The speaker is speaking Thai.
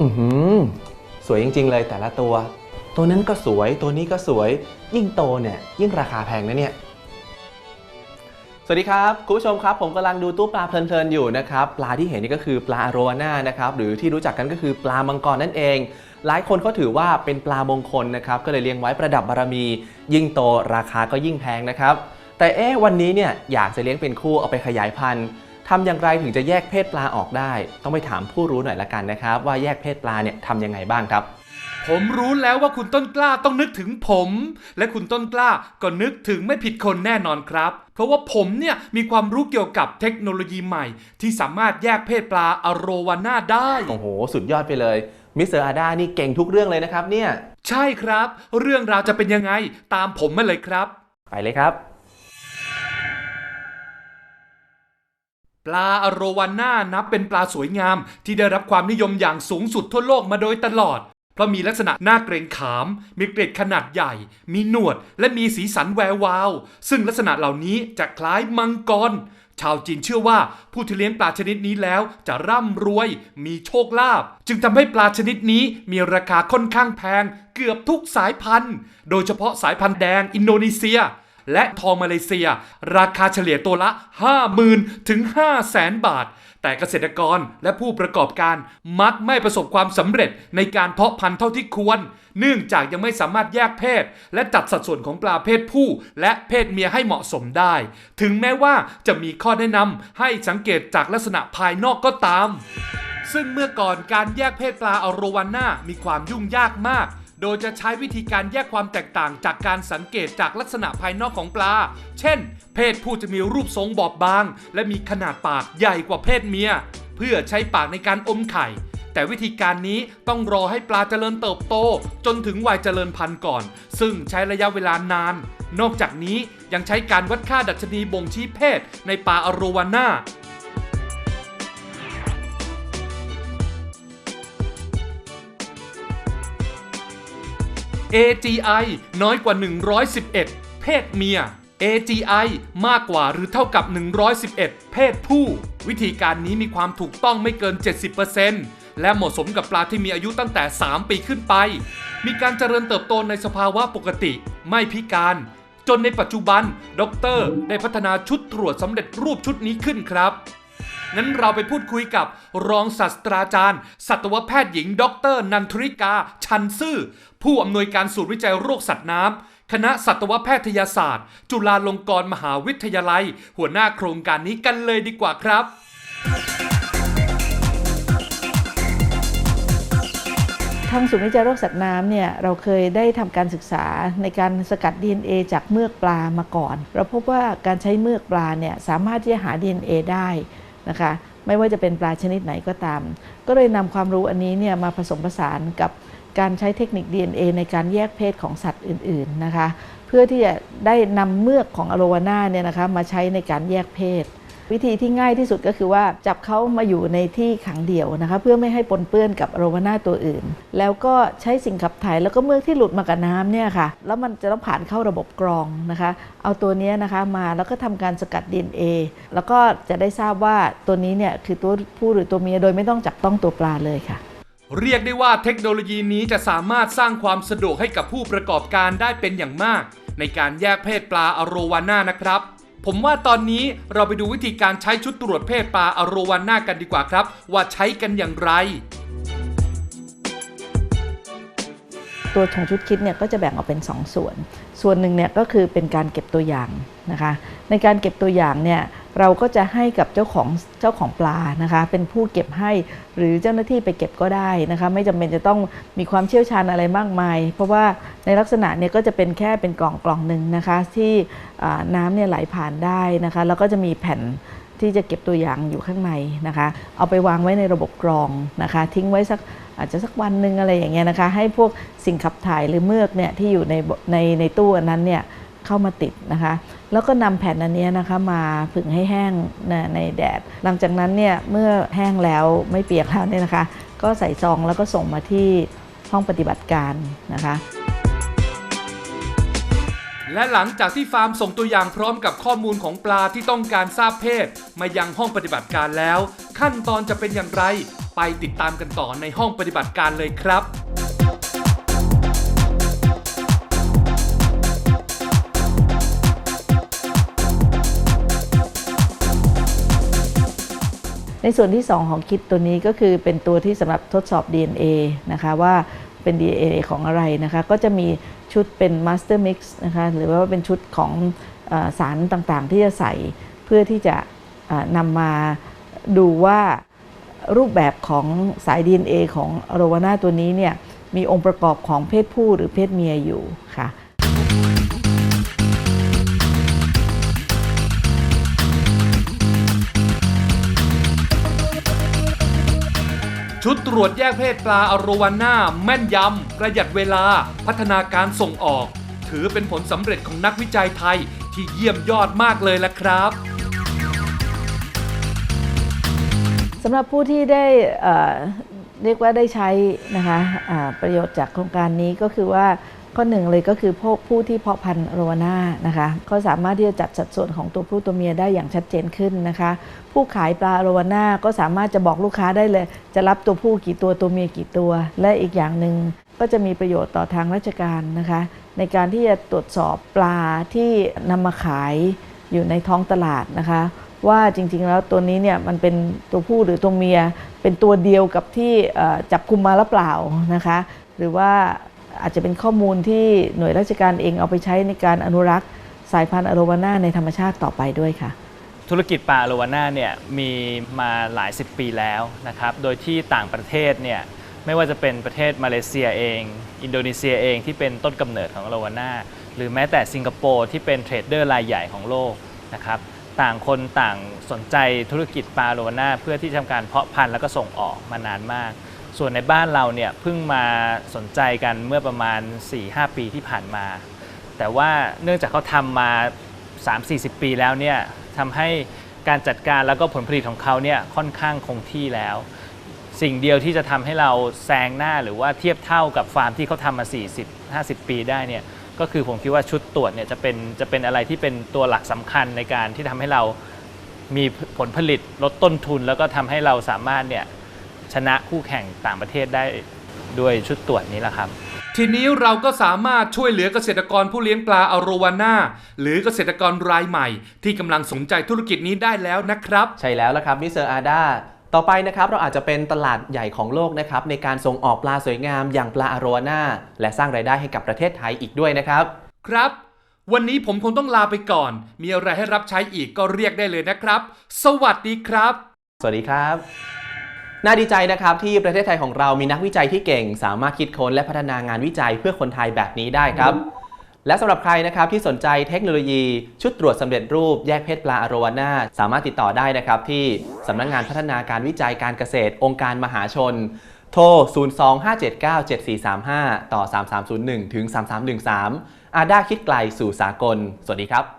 อือหือ สวยจริง ๆ เลยแต่ละตัว ตัวนั้นก็สวยตัวนี้ก็สวย ยิ่งโตเนี่ยยิ่งราคาแพงนะเนี่ย สวัสดีครับ คุณผู้ชมครับ ผมกำลังดูตู้ปลาเพลินๆอยู่นะครับ ปลาที่เห็นนี่ก็คือปลาอโรวาน่านะครับ หรือที่รู้จักกันก็คือปลามังกรนั่นเอง หลายคนเขาถือว่าเป็นปลามงคลนะครับ ก็เลยเลี้ยงไว้ประดับบารมี ยิ่งโตราคาก็ยิ่งแพงนะครับ แต่เอ๊ะวันนี้เนี่ยอยากจะเลี้ยงเป็นคู่เอาไปขยายพันธุ์ ทำอย่างไรถึงจะแยกเพศปลาออกได้ ต้องไปถามผู้รู้หน่อยละกันนะครับ ว่าแยกเพศปลาเนี่ยทำยังไงบ้างครับ ผมรู้แล้วว่าคุณต้นกล้าต้องนึกถึงผม และคุณต้นกล้าก็นึกถึงไม่ผิดคนแน่นอนครับ เพราะว่าผมเนี่ยมีความรู้เกี่ยวกับเทคโนโลยีใหม่ ที่สามารถแยกเพศปลาอโรวาน่าได้ โอ้โห สุดยอดไปเลยมิสเตอร์อาดานี่เก่งทุกเรื่องเลยนะครับเนี่ย ใช่ครับ เรื่องราวจะเป็นยังไงตามผมมาเลยครับ ไปเลยครับ ปลาอโรวาน่านับเป็นปลาสวยงาม ที่ได้รับความนิยมอย่างสูงสุดทั่วโลกมาโดยตลอด เพราะมีลักษณะหน่าเกรงขาม มีเกล็ดขนาดใหญ่ มีหนวด และมีสีสันแวววาว ซึ่งลักษณะเหล่านี้จะคล้ายมังกร ชาวจีนเชื่อว่าผู้ที่เลี้ยงปลาชนิดนี้แล้วจะร่ำรวย มีโชคลาภ จึงทำให้ปลาชนิดนี้มีราคาค่อนข้างแพง เกือบทุกสายพันธุ์ โดยเฉพาะสายพันธุ์แดงอินโดนีเซีย และทองมาเลเซีย ราคาเฉลี่ยตัวละ 50,000 ถึง 500,000 บาท แต่เกษตรกรและผู้ประกอบการมักไม่ประสบความสำเร็จในการเพาะพันธุ์เท่าที่ควร เนื่องจากยังไม่สามารถแยกเพศ และจัดสัดส่วนของปลาเพศผู้และเพศเมียให้เหมาะสมได้ ถึงแม้ว่าจะมีข้อแนะนำให้สังเกตจากลักษณะภายนอกก็ตาม ซึ่งเมื่อก่อนการแยกเพศปลาอโรวาน่ามีความยุ่งยากมาก โดยจะใช้วิธีการแยกความแตกต่างจากการสังเกตจากลักษณะภายนอกของปลา เช่น เพศผู้จะมีรูปทรงบอบบาง และมีขนาดปากใหญ่กว่าเพศเมีย เพื่อใช้ปากในการอมไข่ แต่วิธีการนี้ต้องรอให้ปลาเจริญเติบโต จนถึงวัยเจริญพันธุ์ก่อน ซึ่งใช้ระยะเวลานาน นอกจากนี้ยังใช้การวัดค่าดัชนีบ่งชี้เพศในปลาอโรวาน่า AGI น้อยกว่า 111 เพศเมีย AGI มากกว่าหรือเท่ากับ 111 เพศผู้ วิธีการนี้มีความถูกต้องไม่เกิน 70%และเหมาะสมกับปลาที่มีอายุตั้งแต่ 3 ปีขึ้นไป มีการเจริญเติบโตในสภาวะปกติ ไม่พิการ จนในปัจจุบันด็อกเตอร์ได้พัฒนาชุดตรวจสำเร็จรูปชุดนี้ขึ้นครับงั้นเราไปพูดคุยกับรองศาสตราจารย์ สัตวแพทย์หญิง ดร นันทริกา ชันซื่อ ผู้อำนวยการศูนย์วิจัยโรคสัตว์น้ำคณะสัตวแพทยศาสตร์ จุฬาลงกรณ์มหาวิทยาลัย หัวหน้าโครงการนี้กันเลยดีกว่าครับทางศูนย์วิจัยโรคสัตว์น้ำเนี่ยเราเคยได้ทำการศึกษาในการสกัด DNA จากเมือกปลามาก่อน เราพบว่าการใช้เมือกปลาเนี่ยสามารถที่จะหา DNA ได้นะคะไม่ว่าจะเป็นปลาชนิดไหนก็ตาม ก็เลยนำความรู้อันนี้เนี่ยมาผสมผสานกับ การใช้เทคนิค DNA ในการแยกเพศของสัตว์อื่น ๆนะคะ เพื่อที่จะได้นำเมือกของอโรวาน่าเนี่ยนะคะมาใช้ในการแยกเพศ วิธีที่ง่ายที่สุดก็คือว่าจับเขามาอยู่ในที่ขังเดี่ยวนะคะ เพื่อไม่ให้ปนเปื้อนกับอโรวาน่าตัวอื่น แล้วก็ใช้สิ่งขับถ่ายแล้วก็เมือกที่หลุดมากับน้ำเนี่ยค่ะแล้วมันจะต้องผ่านเข้าระบบกรองนะคะ เอาตัวนี้นะคะมาแล้วก็ทำการสกัด DNA แล้วก็จะได้ทราบว่าตัวนี้เนี่ยคือตัวผู้หรือตัวเมียโดยไม่ต้องจับต้องตัวปลาเลยค่ะ เรียกได้ว่าเทคโนโลยีนี้จะสามารถสร้างความสะดวกให้กับผู้ประกอบการได้เป็นอย่างมาก ในการแยกเพศปลาอโรวาน่านะครับ ผมว่าตอนนี้เราไปดูวิธีการใช้ชุดตรวจเพศปลาอโรวาน่ากันดีกว่าครับ ว่าใช้กันอย่างไร ตัวของชุดคิดเนี่ยก็จะแบ่งออกเป็น 2 ส่วน ส่วนหนึ่งเนี่ยก็คือเป็นการเก็บตัวอย่างนะคะ ในการเก็บตัวอย่างเนี่ยเราก็จะให้กับเจ้าของเจ้าของปลานะคะ เป็นผู้เก็บให้หรือเจ้าหน้าที่ไปเก็บก็ได้นะคะ ไม่จำเป็นจะต้องมีความเชี่ยวชาญอะไรมากมาย เพราะว่าในลักษณะเนี่ยก็จะเป็นแค่เป็นกล่องกล่องหนึ่งนะคะ ที่น้ำเนี่ยไหลผ่านได้นะคะ แล้วก็จะมีแผ่น ที่จะเก็บตัวอย่างอยู่ข้างในนะคะ เอาไปวางไว้ในระบบกรองนะคะ ทิ้งไว้สักอาจจะสักวันหนึ่งอะไรอย่างเงี้ยนะคะ ให้พวกสิ่งขับถ่ายหรือเมือกเนี่ยที่อยู่ในในในตู้อันนั้นเนี่ยเข้ามาติดนะคะ แล้วก็นำแผ่นอันเนี้ยนะคะมาผึ่งให้แห้งนในแดด หลังจากนั้นเนี่ยเมื่อแห้งแล้วไม่เปียกแล้วเนี่ยนะคะ ก็ใส่ซองแล้วก็ส่งมาที่ห้องปฏิบัติการนะคะ และหลังจากที่ฟาร์มส่งตัวอย่างพร้อมกับข้อมูลของปลาที่ต้องการทราบเพศ มายังห้องปฏิบัติการแล้ว ขั้นตอนจะเป็นอย่างไร ไปติดตามกันต่อในห้องปฏิบัติการเลยครับในส่วนที่ 2 ของคิดตัวนี้ก็คือเป็นตัวที่สำหรับทดสอบ DNA นะคะว่า เป็น DNA ของอะไรนะคะก็จะมีชุดเป็น Master Mix นะคะหรือว่าเป็นชุดของอสารต่างๆ ที่จะใส่เพื่อที่จะนำมาดูว่ารูปแบบของสาย DNA ของโรวาน่าตัวนี้เนี่ยมีองค์ประกอบของเพศผู้หรือเพศเมียอยู่ค่ะ ชุดตรวจแยกเพศปลาอโรวาน่าแม่นยำ ประหยัดเวลา พัฒนาการส่งออก ถือเป็นผลสำเร็จของนักวิจัยไทยที่เยี่ยมยอดมากเลยละครับสำหรับผู้ที่ได้เรียกว่าได้ใช้นะคะะประโยชน์จากโครงการนี้ก็คือว่า ข้อหนึ่งเลยก็คือพวกผู้ที่เพาะพันธุ์โรวาน่านะคะเขาสามารถที่จะจัดสัดส่วนของตัวผู้ตัวเมียได้อย่างชัดเจนขึ้นนะคะ ผู้ขายปลาโรวาน่าก็สามารถจะบอกลูกค้าได้เลย จะรับตัวผู้กี่ตัวตัวเมียกี่ตัว และอีกอย่างหนึ่งก็จะมีประโยชน์ต่อทางราชการนะคะ ในการที่จะตรวจสอบปลาที่นำมาขายอยู่ในท้องตลาดนะคะ ว่าจริงๆแล้วตัวนี้เนี่ยมันเป็นตัวผู้หรือตัวเมีย เป็นตัวเดียวกับที่จับคุมมาหรือเปล่านะคะ หรือว่า อาจจะเป็นข้อมูลที่หน่วยราชการเองเอาไปใช้ในการอนุรักษ์สายพันธุ์อโรวาน่าในธรรมชาติต่อไปด้วยค่ะ ธุรกิจปลาโลวาน่าเนี่ยมีมาหลายสิบปีแล้วนะครับ โดยที่ต่างประเทศเนี่ยไม่ว่าจะเป็นประเทศมาเลเซียเอง อินโดนีเซียเองที่เป็นต้นกำเนิดของโลวาน่าหรือแม้แต่สิงคโปร์ที่เป็นเทรดเดอร์รายใหญ่ของโลกนะครับต่างคนต่างสนใจธุรกิจปลาโลวาน่าเพื่อที่จะทำการเพาะพันธุ์แล้วก็ส่งออกมานานมาก ส่วนในบ้านเราเนี่ยเพิ่งมาสนใจกันเมื่อประมาณ 4-5 ปีที่ผ่านมา แต่ว่าเนื่องจากเขาทำมา 3-40 ปีแล้วเนี่ยทำให้การจัดการแล้วก็ผลผลิตของเขาเนี่ยค่อนข้างคงที่แล้ว สิ่งเดียวที่จะทำให้เราแซงหน้าหรือว่าเทียบเท่ากับฟาร์มที่เขาทำมา 40-50 ปีได้เนี่ยก็คือผมคิดว่าชุดตรวจเนี่ยจะเป็นจะเป็นอะไรที่เป็นตัวหลักสำคัญในการที่ทำให้เรามีผลผลิตลดต้นทุน แล้วก็ทำให้เราสามารถเนี่ย ชนะคู่แข่งต่างประเทศได้ด้วยชุดตรวจนี้แหละครับ ทีนี้เราก็สามารถช่วยเหลือเกษตรกรผู้เลี้ยงปลาอโรวาน่าหรือเกษตรกรรายใหม่ ที่กำลังสนใจธุรกิจนี้ได้แล้วนะครับ ใช่แล้วละครับมิสเตอร์อาดาต่อไปนะครับเราอาจจะเป็นตลาดใหญ่ของโลกนะครับในการส่งออกปลาสวยงามอย่างปลาอโรวาน่าและสร้างรายได้ให้กับประเทศไทยอีกด้วยนะครับ ครับ วันนี้ผมคงต้องลาไปก่อน มีอะไรให้รับใช้อีกก็เรียกได้เลยนะครับ สวัสดีครับ สวัสดีครับ น่าดีใจนะครับที่ประเทศไทยของเรามีนักวิจัยที่เก่ง สามารถคิดค้นและพัฒนางานวิจัยเพื่อคนไทยแบบนี้ได้ครับ และสำหรับใครนะครับที่สนใจเทคโนโลยี ชุดตรวจสำเร็จรูปแยกเพศปลาอโรวาน่าสามารถติดต่อได้นะครับ ที่สำนักงานพัฒนาการวิจัยการเกษตร องค์การมหาชน โทร 025797435 ต่อ 3301 ถึง 3313 อาด้าคิดไกลสู่สากล สวัสดีครับ